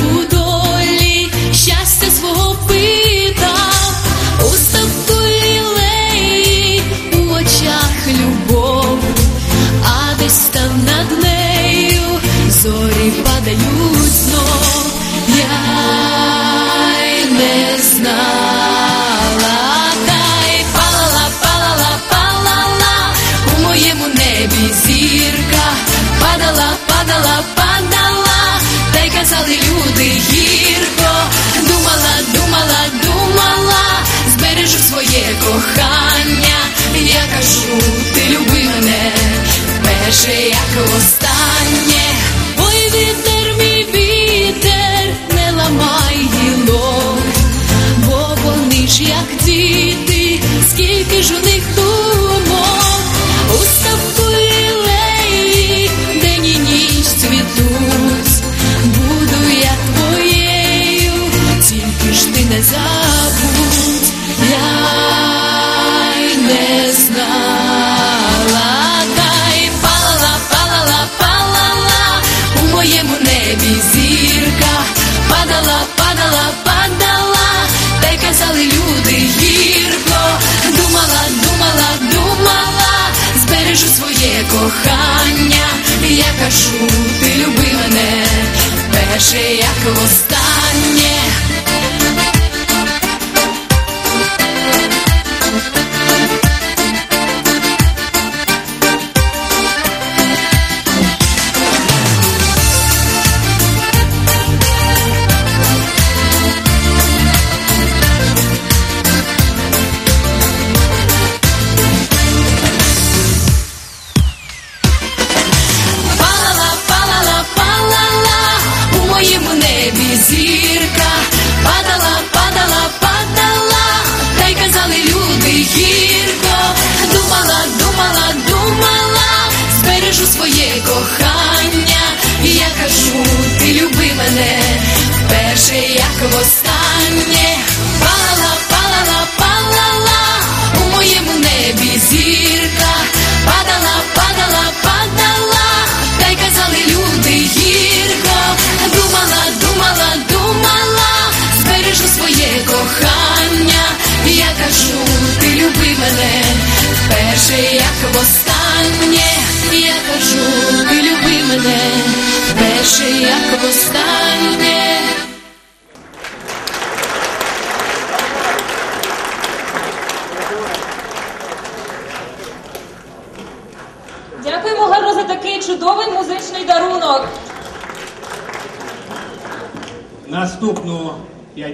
у долі щастя свого уставку лілеї у очах любов, а десь там над нею зорі падають. Я не знала, та й палала, палала, у моєму небі зірка падала, падала, падала казали люди падала, падала, та й казали люди гірко, думала, думала, думала, збережу своє кохання, я кажу, ти люби мене, перше як останнє. Своє кохання, і я кажу, ти люби мене, перше як востаннє, палала, палала, палала, у моєму небі зірка, падала, падала, падала, та й казали люди гірко, думала, думала, думала, збережу своє кохання, я кажу, ти люби мене, перше як востаннє, перше як востаннє. Дякуємо Гарно за такий чудовий музичний дарунок. Наступну п'ять.